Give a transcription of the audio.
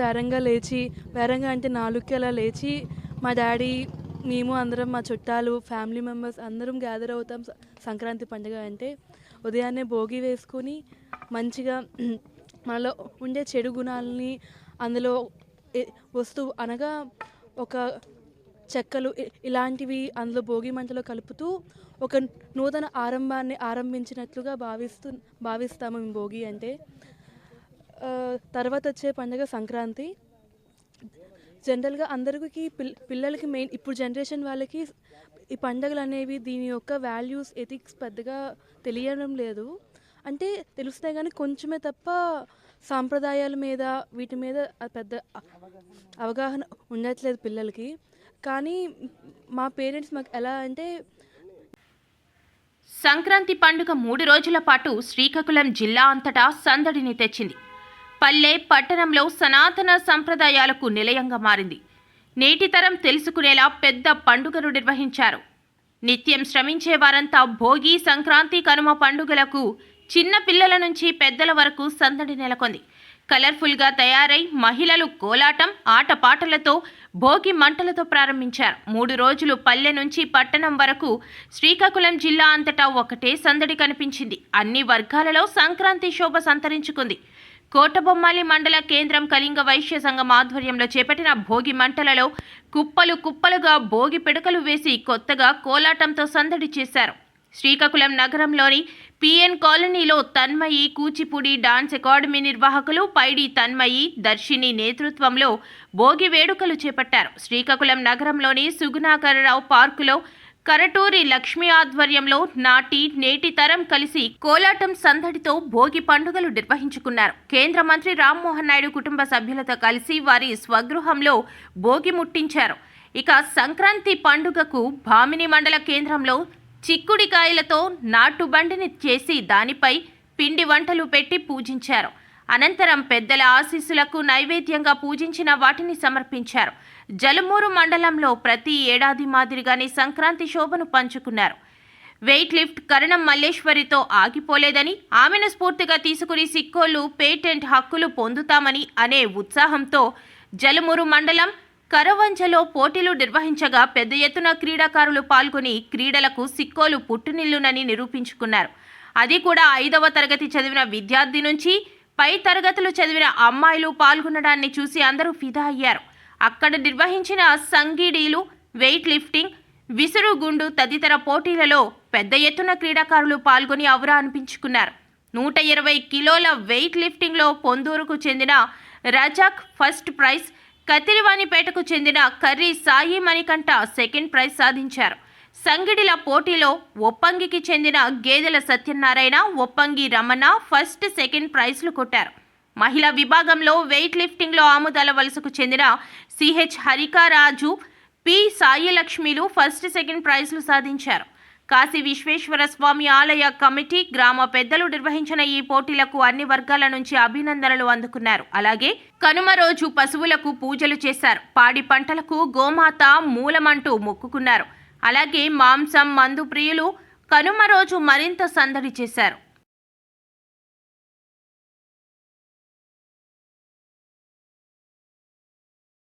వేరంగా లేచి వేరంగా అంటే నాలుగుకి అలా లేచి మా డాడీ మేము అందరం మా చుట్టాలు ఫ్యామిలీ మెంబర్స్ అందరం గ్యాదర్ అవుతాం. సంక్రాంతి పండుగ అంటే ఉదయాన్నే భోగి వేసుకొని మంచిగా మనలో ఉండే చెడు గుణాలని అందులో వస్తువు అనగా ఒక చెక్కలు ఇలాంటివి అందులో భోగి మంటలో కలుపుతూ ఒక నూతన ఆరంభాన్ని ఆరంభించినట్లుగా భావిస్తూ భావిస్తాము మేము భోగి అంటే. తర్వాత వచ్చే పండుగ సంక్రాంతి. జనరల్గా అందరికీ పిల్ పిల్లలకి మెయిన్ ఇప్పుడు జనరేషన్ వాళ్ళకి ఈ పండుగలు అనేవి దీని యొక్క వాల్యూస్ ఎథిక్స్ పెద్దగా తెలియడం లేదు. అంటే తెలుస్తాయి కానీ కొంచెమే తప్ప సాంప్రదాయాల మీద వీటి మీద పెద్ద అవగాహన ఉండట్లేదు పిల్లలకి. కానీ మా పేరెంట్స్ మాకు ఎలా అంటే సంక్రాంతి పండుగ మూడు రోజుల పాటు శ్రీకాకుళం జిల్లా అంతటా సందడిని తెచ్చింది. పల్లె పట్టణంలో సనాతన సంప్రదాయాలకు నిలయంగా మారింది. నేటి తరం తెలుసుకునేలా పెద్ద పండుగను నిర్వహించారు. నిత్యం శ్రమించే వారంతా భోగి సంక్రాంతి కనుమ పండుగలకు చిన్న పిల్లల నుంచి పెద్దల వరకు సందడి నెలకొంది. కలర్ఫుల్గా తయారై మహిళలు కోలాటం ఆటపాటలతో భోగి మంటలతో ప్రారంభించారు. మూడు రోజులు పల్లె నుంచి పట్టణం వరకు శ్రీకాకుళం జిల్లా అంతటా ఒకటే సందడి కనిపించింది. అన్ని వర్గాలలో సంక్రాంతి శోభ సంతరించుకుంది. కోటబొమ్మాలి మండల కేంద్రం కళింగ వైశ్య సంఘం ఆధ్వర్యంలో చేపట్టిన భోగి మంటలలో కుప్పలు కుప్పలుగా భోగి పిడకలు వేసి కొత్తగా కోలాటంతో సందడి చేశారు. శ్రీకాకుళం నగరంలోని పిఎన్ కాలనీలో తన్మయి కూచిపూడి డాన్స్ అకాడమీ నిర్వాహకులు పైడి తన్మయి దర్శిని నేతృత్వంలో భోగి వేడుకలు చేపట్టారు. శ్రీకాకుళం నగరంలోని సుగుణాకరరావు పార్కులో కరటూరి లక్ష్మి ఆధ్వర్యంలో నాటి నేటి తరం కలిసి కోలాటం సందడితో భోగి పండుగలు నిర్వహించుకున్నారు. కేంద్ర మంత్రి రామ్మోహన్ నాయుడు కుటుంబ సభ్యులతో కలిసి వారి స్వగృహంలో భోగి ముట్టించారు. ఇక సంక్రాంతి పండుగకు భామిని మండల కేంద్రంలో చిక్కుడికాయలతో నాటుబండిని చేసి దానిపై పిండి వంటలు పెట్టి పూజించారు. అనంతరం పెద్దల ఆశీస్సులకు నైవేద్యంగా పూజించిన వాటిని సమర్పించారు. జలమూరు మండలంలో ప్రతి ఏడాది మాదిరిగానే సంక్రాంతి శోభను పంచుకున్నారు. వెయిట్ లిఫ్ట్ కరణం మల్లేశ్వరితో ఆగిపోలేదని ఆమెను స్ఫూర్తిగా తీసుకుని సిక్కోళ్ళు పేటెంట్ హక్కులు పొందుతామని అనే ఉత్సాహంతో జలమూరు మండలం కరవంజలో పోటీలు నిర్వహించగా పెద్ద ఎత్తున క్రీడాకారులు పాల్గొని క్రీడలకు సిక్కోలు పుట్టునిల్లునని నిరూపించుకున్నారు. అది కూడా ఐదవ తరగతి చదివిన విద్యార్థి నుంచి పై తరగతులు చదివిన అమ్మాయిలు పాల్గొనడాన్ని చూసి అందరూ ఫిదా అయ్యారు. అక్కడ నిర్వహించిన సంగీడీలు వెయిట్ లిఫ్టింగ్ విసురుగుండు తదితర పోటీలలో పెద్ద ఎత్తున క్రీడాకారులు పాల్గొని అవరా అనిపించుకున్నారు. నూట ఇరవై కిలోల వెయిట్ లిఫ్టింగ్లో పొందూరుకు చెందిన రజాక్ ఫస్ట్ ప్రైజ్ కతిరివాణిపేటకు చెందిన కర్రీ సాయి మణికంఠ సెకండ్ ప్రైజ్ సాధించారు. సంగిడిల పోటీలో ఒప్పంగికి చెందిన గేదెల సత్యనారాయణ ఒప్పంగి రమణ ఫస్ట్ సెకండ్ ప్రైజ్లు కొట్టారు. మహిళా విభాగంలో వెయిట్ లిఫ్టింగ్లో ఆముదాల వలసకు చెందిన సిహెచ్ హరికారాజు పి సాయిలక్ష్మిలు ఫస్ట్ సెకండ్ ప్రైజ్లు సాధించారు. కాశీ విశ్వేశ్వర స్వామి ఆలయ కమిటీ గ్రామ పెద్దలు నిర్వహించిన ఈ పోటీలకు అన్ని వర్గాల నుంచి అభినందనలు అందుకున్నారు. అలాగే కనుమ రోజు పశువులకు పూజలు చేశారు. పాడి పంటలకు గోమాత మూలమంటూ మొక్కుకున్నారు. అలాగే మాంసం మందు ప్రియులు కనుమ రోజు మరింత సందడి చేశారు.